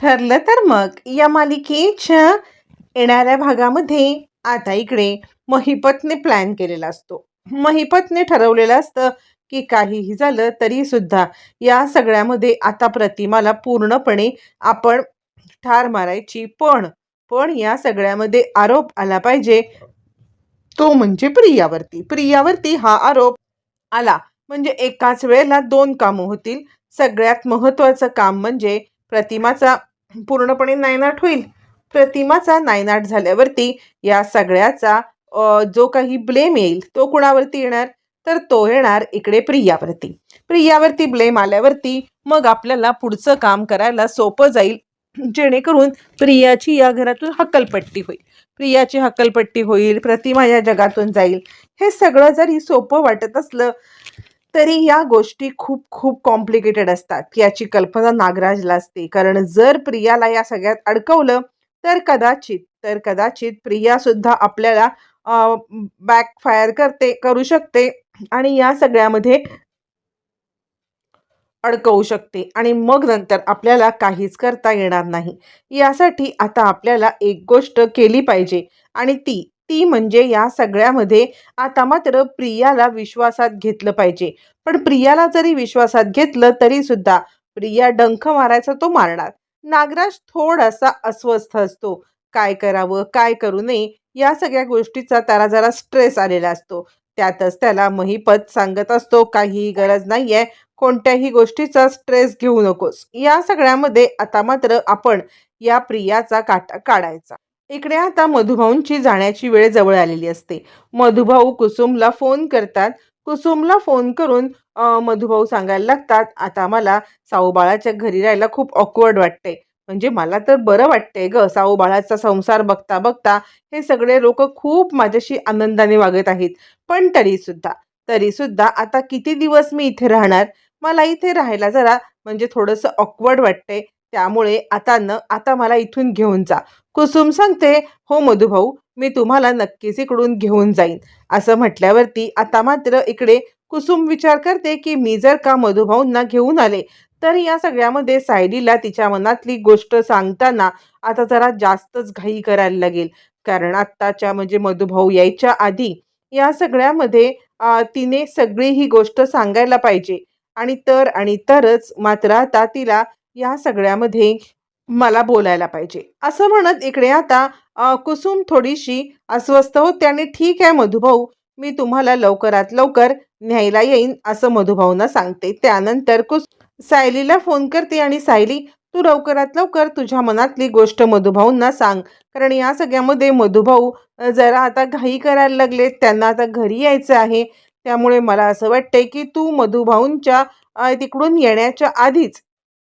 ठरलं तर मग या मालिकेच्या येणाऱ्या भागामध्ये आता इकडे महिपतने प्लॅन केलेला असतो. महिपतने ठरवलेलं असतं की काहीही झालं तरी सुद्धा या सगळ्यामध्ये आता प्रतिमाला पूर्णपणे आपण ठार मारायची पण पण या सगळ्यामध्ये आरोप आला पाहिजे. तो म्हणजे प्रियावरती. प्रियावरती हा आरोप आला. म्हणजे एकाच वेळेला दोन कामं होतील. सगळ्यात महत्त्वाचं काम म्हणजे प्रतिमाचा पूर्णपणे नायनाट होईल. प्रतिमाचा नायनाट झाल्यावरती या सगळ्याचा जो काही ब्लेम येईल तो कुणावरती येणार? तर तो येणार इकडे प्रियावरती. प्रियावरती ब्लेम आल्यावरती मग आपल्याला पुढचं काम करायला सोपं जाईल. जेणेकरून प्रियाची या घरातून हक्कलपट्टी होईल. प्रियाची हक्कलपट्टी होईल प्रतिमा या जगातून जाईल. हे सगळं जरी सोपं वाटत असलं तरी या गोष्टी खूप खूप कॉम्प्लिकेटेड असतात. याची कल्पना नागराजला असते. कारण जर प्रियाला या सगळ्यात अडकवलं तर कदाचित तर कदाचित प्रिया सुद्धा आपल्याला बॅकफायर करते करू शकते आणि या सगळ्यामध्ये अडकवू शकते. आणि मग नंतर आपल्याला काहीच करता येणार नाही. यासाठी आता आपल्याला एक गोष्ट केली पाहिजे. आणि ती ती म्हणजे या सगळ्यामध्ये आता मात्र प्रियाला विश्वासात घेतलं पाहिजे. पण प्रियाला जरी विश्वासात घेतलं तरी सुद्धा प्रिया डंख मारायचा तो मारणार. नागराज थोडासा अस्वस्थ असतो. काय करावं काय करू नये या सगळ्या गोष्टीचा त्याला जरा स्ट्रेस आलेला असतो. त्यातच त्याला महिपत सांगत असतो काहीही गरज नाहीये कोणत्याही गोष्टीचा स्ट्रेस घेऊ नकोस. या सगळ्यामध्ये आता मात्र आपण या प्रियाचा काटा काढायचा. इकडे आता मधुभाऊंची जाण्याची वेळ जवळ आलेली असते. मधुभाऊ कुसुमला फोन करतात. कुसुमला फोन करून मधुभाऊ सांगायला लागतात आता मला साऊबाळाच्या घरी राहायला खूप ऑकवर्ड वाटते म्हणजे मला तर बरं वाटतंय ग साऊबाळाचा संसार बघता बघता हे सगळे लोक खूप माझ्याशी आनंदाने वागत आहेत. पण तरीसुद्धा तरीसुद्धा आता किती दिवस मी इथे राहणार? मला इथे राहायला जरा म्हणजे थोडंसं ऑकवर्ड वाटतंय. त्यामुळे आता न आता मला इथून घेऊन जा. कुसुम सांगते हो मधुभाऊ मी तुम्हाला नक्कीच इकडून घेऊन जाईन. असं म्हटल्यावरती आता मात्र इकडे कुसुम विचार करते की मी जर का मधुभाऊंना घेऊन आले तर या सगळ्यामध्ये सायलीला तिच्या मनातली गोष्ट सांगताना आता जरा जास्तच घाई करायला लागेल. कारण आत्ताच्या म्हणजे मधुभाऊ यायच्या आधी या सगळ्यामध्ये तिने सगळी ही गोष्ट सांगायला पाहिजे. आणि तर आणि तरच मात्र आता तिला या सगळ्यामध्ये मला बोलायला पाहिजे. असं म्हणत इकडे आता कुसुम थोडीशी अस्वस्थ होते आणि ठीक आहे मधुभाऊ मी तुम्हाला लवकरात लवकर न्यायला येईन असं मधुभाऊना सांगते. त्यानंतर कुस सायलीला फोन करते आणि सायली तू लवकरात लवकर तुझ्या मनातली गोष्ट मधुभाऊंना सांग. कारण या सगळ्यामध्ये मधुभाऊ जरा आता घाई करायला लागले त्यांना आता घरी यायचं आहे. त्यामुळे मला असं वाटतंय की तू मधुभाऊंच्या तिकडून येण्याच्या आधीच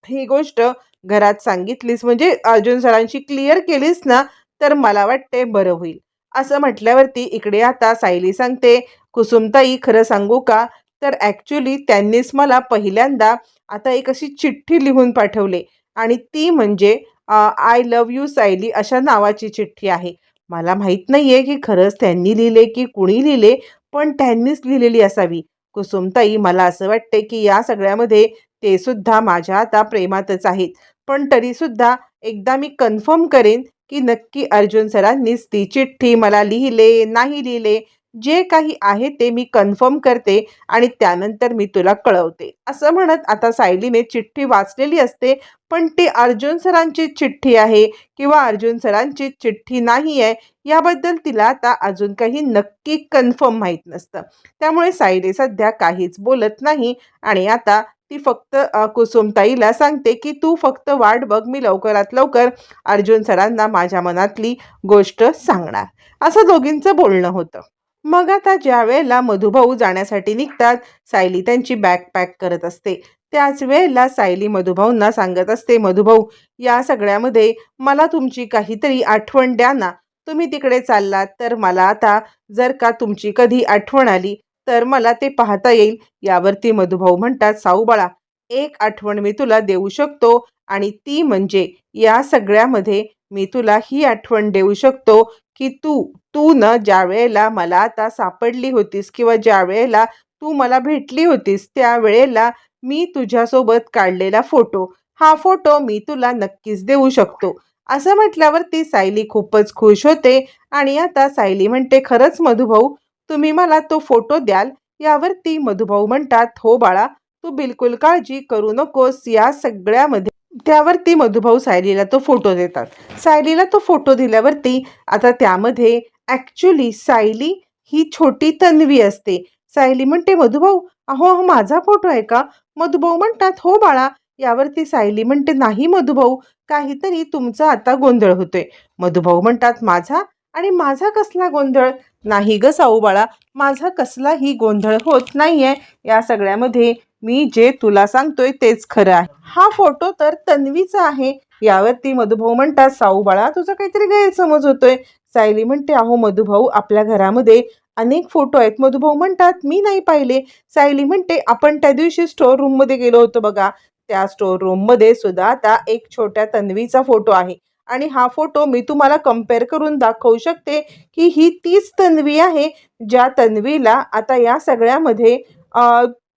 ही गोष्ट घरात सांगितलीस म्हणजे अर्जुन सरांशी क्लिअर केलीस ना तर मला वाटते बरं होईल. असं म्हटल्यावरती इकडे आता सायली सांगते कुसुमताई खरं सांगू का? तर ॲक्च्युली त्यांनीच मला पहिल्यांदा आता एक अशी चिठ्ठी लिहून पाठवले आणि ती म्हणजे आय लव यू सायली अशा नावाची चिठ्ठी आहे. मला माहीत नाही आहे की खरंच त्यांनी लिहिले की कुणी लिहिले पण त्यांनीच लिहिलेली असावी. कुसुमताई मला असं वाटते की या सगळ्यामध्ये ते सुद्धा माझ्या आता प्रेमातच आहेत. पण तरीसुद्धा एकदा मी कन्फर्म करेन की नक्की अर्जुन सरांनीच ती चिठ्ठी मला लिहिले नाही लिहिले. जे काही आहे ते मी कन्फर्म करते आणि त्यानंतर मी तुला कळवते. असं म्हणत आता सायलीने चिठ्ठी वाचलेली असते पण ती अर्जुन सरांची चिठ्ठी आहे किंवा अर्जुन सरांची चिठ्ठी नाही आहे याबद्दल तिला आता अजून काही नक्की कन्फर्म माहीत नसतं. त्यामुळे सायली सध्या काहीच बोलत नाही आणि आता ती फक्त कुसुमताईला सांगते की तू फक्त वाट बघ मी लवकरात लवकर अर्जुन सरांना माझ्या मनातली गोष्ट सांगणार. असं दोघींचं बोलणं होतं. मग आता ज्या वेळेला मधुभाऊ जाण्यासाठी निघतात सायली त्यांची बॅग पॅक करत असते. त्याच वेळेला सायली मधुभाऊंना सांगत असते मधुभाऊ या सगळ्यामध्ये मला तुमची काहीतरी आठवण द्या ना. तुम्ही तिकडे चाललात तर मला आता जर का तुमची कधी आठवण आली तर मला ते पाहता येईल. यावरती मधुभाऊ म्हणतात साऊबाळा एक आठवण मी तुला देऊ शकतो आणि ती म्हणजे या सगळ्यामध्ये मी तुला ही आठवण देऊ शकतो की तू तू न ज्या वेळेला मला आता सापडली होतीस किंवा ज्या वेळेला तू मला भेटली होतीस त्या वेळेला मी तुझ्यासोबत काढलेला फोटो हा फोटो मी तुला नक्कीच देऊ शकतो. असं म्हटल्यावरती सायली खूपच खुश होते आणि आता सायली म्हणते खरंच मधुभाऊ तुम्ही मला तो फोटो द्याल. यावरती मधुभाऊ म्हणतात हो बाळा तू बिलकुल काळजी करू नकोस. या सगळ्यामध्ये त्यावरती मधुभाऊ सायलीला तो फोटो देतात. सायलीला तो फोटो दिल्यावरती आता त्यामध्ये ॲक्च्युली सायली ही छोटी तन्वी असते. सायली म्हणते मधुभाऊ अहो अहो माझा फोटो आहे का? मधुभाऊ म्हणतात हो बाळा. यावरती सायली म्हणते नाही मधुभाऊ काहीतरी तुमचा आता गोंधळ होतोय. मधुभाऊ म्हणतात माझा? आणि माझा कसला गोंधळ? नाही ग साऊबाळा माझा कसलाही गोंधळ होत नाहीये. या सगळ्यामध्ये मी जे तुला सांगतोय तेच खरं आहे. हा फोटो तर तन्वीचा आहे. यावरती मधुभाऊ म्हणतात साऊबाळा तुझा काहीतरी गैरसमज होतोय. सायली म्हणते अहो मधुभाऊ आपल्या घरामध्ये अनेक फोटो आहेत. मधुभाऊ म्हणतात मी नाही पाहिले. सायली म्हणते आपण त्या दिवशी स्टोर रूममध्ये गेलो होतो बघा. त्या स्टोअर रूममध्ये सुद्धा आता एक छोट्या तन्वीचा फोटो आहे. आणि हा फोटो मी तुम्हाला कंपेअर करून दाखवू शकते की ही तीच तन्वी आहे ज्या तन्वीला आता या सगळ्यामध्ये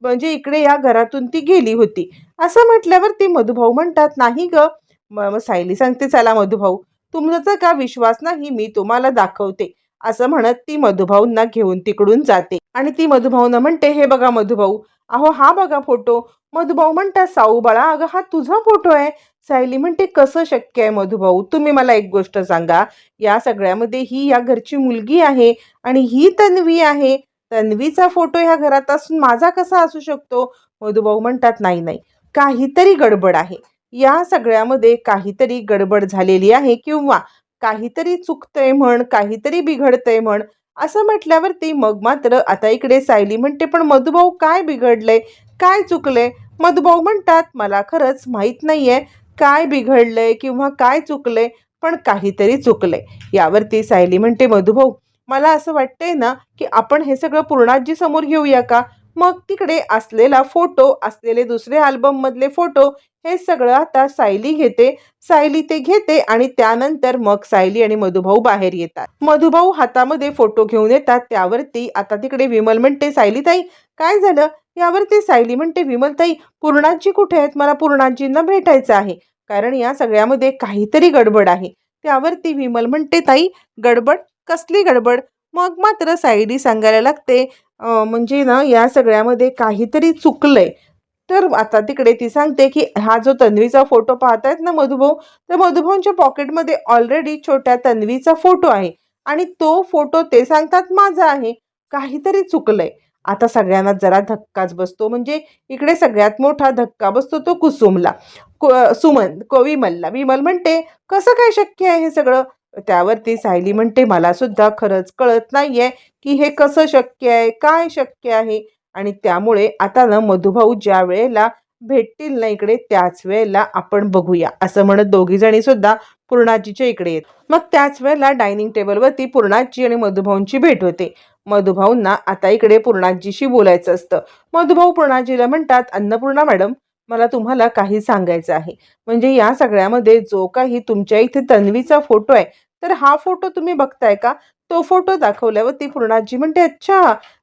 म्हणजे इकडे या घरातून ती गेली होती. असं म्हटल्यावर ती मधुभाऊ म्हणतात नाही ग मग सायली सांगते चला मधुभाऊ. तुमचा का विश्वास नाही मी तुम्हाला दाखवते. असं म्हणत ती मधुभाऊंना घेऊन तिकडून जाते. आणि ती मधुभाऊंना म्हणते हे बघा मधुभाऊ अहो हा बघा फोटो. मधुभाऊ म्हणतात साऊ बाळा अगं हा तुझा फोटो आहे. सायली म्हणते कसं शक्य आहे मधुभाऊ? तुम्ही मला एक गोष्ट सांगा. या सगळ्यामध्ये ही या घरची मुलगी आहे आणि ही तन्वी आहे. तन्वीचा फोटो ह्या घरात असून माझा कसा असू शकतो? मधुभाऊ म्हणतात नाही नाही. काहीतरी गडबड आहे. या सगळ्यामध्ये काहीतरी गडबड झालेली आहे किंवा काहीतरी चुकतंय म्हण काहीतरी बिघडतंय म्हण असं म्हटल्यावरती मग मात्र आता इकडे सायली म्हणते पण मधुभाऊ काय बिघडलंय? काय चुकलंय? मधुभाऊ म्हणतात मला खरंच माहीत नाहीये. काय बिघडलंय किंवा काय चुकलंय पण काहीतरी चुकलंय. यावरती सायली म्हणते मधुभाऊ मला असं वाटतंय ना की आपण हे सगळं पूर्णाजी समोर घेऊया का? मग तिकडे असलेला फोटो असलेले दुसरे अल्बम मधले फोटो हे सगळं आता सायली घेते. सायली ते घेते आणि त्यानंतर मग सायली आणि मधुभाऊ बाहेर येतात. मधुभाऊ हातामध्ये फोटो घेऊन येतात. त्यावरती आता तिकडे विमल म्हणते सायली ताई काय झालं? यावरती सायली म्हणते विमल ताई पूर्णाजी कुठे आहेत? मला पूर्णाजींना भेटायचं आहे. कारण या सगळ्यामध्ये काहीतरी गडबड आहे. त्यावरती विमल म्हणते ताई गडबड? कसली गडबड? मग मात्र सायडी सांगायला लागते म्हणजे ना या सगळ्यामध्ये काहीतरी चुकलंय. तर आता तिकडे ती सांगते की हा जो तन्वीचा फोटो पाहतायत ना मधुभाऊ तर मधुभाऊंच्या पॉकेटमध्ये ऑलरेडी छोट्या तन्वीचा फोटो आहे आणि तो फोटो ते सांगतात माझा आहे. काहीतरी चुकलंय. आता सगळ्यांना जरा धक्काच बसतो. म्हणजे इकडे सगळ्यात मोठा धक्का बसतो तो कुसुमला. को- सुमन को विमलला. विमल म्हणते कसं काय शक्य आहे हे सगळं? त्यावरती सायली म्हणते मला सुद्धा खरंच कळत नाहीये की हे कसं शक्य आहे काय शक्य आहे? आणि त्यामुळे आता ना मधुभाऊ ज्या वेळेला भेटतील ना इकडे त्याच वेळेला आपण बघूया. असं म्हणत दोघी जणी सुद्धा पूर्णाजीच्या इकडे येत. मग त्याच वेळेला डायनिंग टेबलवरती पूर्णाजी आणि मधुभाऊंची भेट होते. मधुभाऊंना आता इकडे पूर्णाजीशी बोलायचं असतं. मधुभाऊ पूर्णाजीला म्हणतात अन्नपूर्णा मॅडम मला तुम्हाला काही सांगायचं आहे. म्हणजे या सगळ्यामध्ये जो काही तुमच्या इथे तन्वीचा फोटो आहे तर हा फोटो तुम्ही बघताय का? तो फोटो दाखवल्यावरती पूर्णाजी म्हणते अच्छा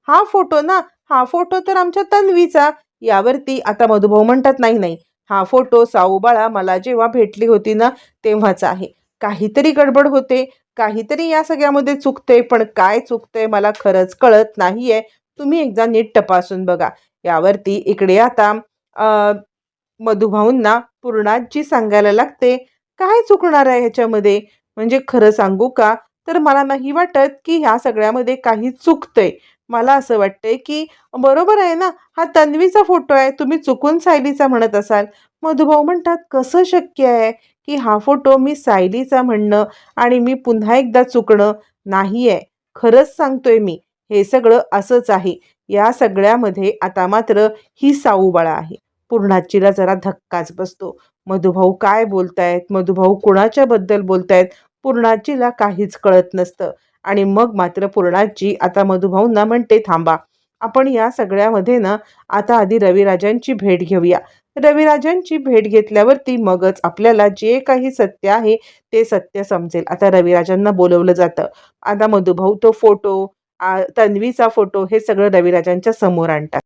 हा फोटो ना हा फोटो तर आमच्या तन्वीचा. यावरती आता मधुभाऊ म्हणतात नाही नाही हा फोटो साऊबाळा मला जेव्हा भेटली होती ना तेव्हाच आहे. काहीतरी गडबड होते. काहीतरी या सगळ्यामध्ये चुकते पण काय चुकतंय मला खरंच कळत नाहीये. तुम्ही एकदा नीट तपासून बघा. यावरती इकडे आता मधुभाऊंना पूर्णाजी सांगायला लागते काय चुकणार आहे ह्याच्यामध्ये? म्हणजे खरं सांगू का? तर मला नाही वाटत की ह्या सगळ्यामध्ये काही चुकतंय. मला असं वाटतंय की बरोबर आहे ना? हा तन्वीचा फोटो आहे तुम्ही चुकून सायलीचा म्हणत असाल. मधुभाऊ म्हणतात कसं शक्य आहे की हा फोटो मी सायलीचा म्हणणं आणि मी पुन्हा एकदा चुकणं नाही आहे खरंच सांगतोय मी हे सगळं असंच आहे. या सगळ्यामध्ये आता मात्र ही साऊबाळा आहे. पूर्णाचीला जरा धक्काच बसतो. मधुभाऊ काय बोलतायत? मधुभाऊ कुणाच्या बद्दल बोलतायत? पूर्णाचीला काहीच कळत नसतं. आणि मग मात्र पूर्णाजी आता मधुभाऊंना म्हणते थांबा आपण या सगळ्यामध्ये ना आता आधी रविराजांची भेट घेऊया. रविराजांची भेट घेतल्यावरती मगच आपल्याला जे काही सत्य आहे ते सत्य समजेल. आता रविराजांना बोलवलं जातं. आता मधुभाऊ तो फोटो तन्वीचा फोटो हे सगळं रविराजांच्या समोर आणतात.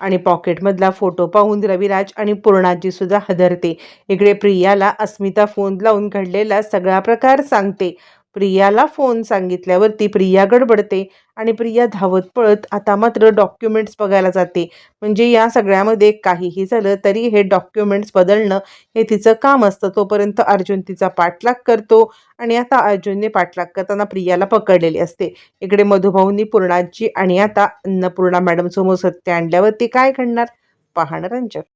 आणि पॉकेटमधला फोटो पाहून रविराज आणि पूर्णाजी सुद्धा हदरते. इकडे प्रियाला अस्मिता फोन लावून घडलेला सगळा प्रकार सांगते. प्रियाला फोन सांगितल्यावरती प्रिया गडबडते आणि प्रिया धावत पळत आता मात्र डॉक्युमेंट्स बघायला जाते. म्हणजे या सगळ्यामध्ये काहीही झालं तरी हे डॉक्युमेंट्स बदलणं हे तिचं काम असतं. तोपर्यंत अर्जुन तिचा पाठलाग करतो आणि आता अर्जुनने पाठलाग करताना प्रियाला पकडलेली असते. इकडे मधुभाऊंनी पूर्णाची आणि आता अन्नपूर्णा मॅडम समोर सत्य आणल्यावरती काय घडणार? पाहणं रंजक.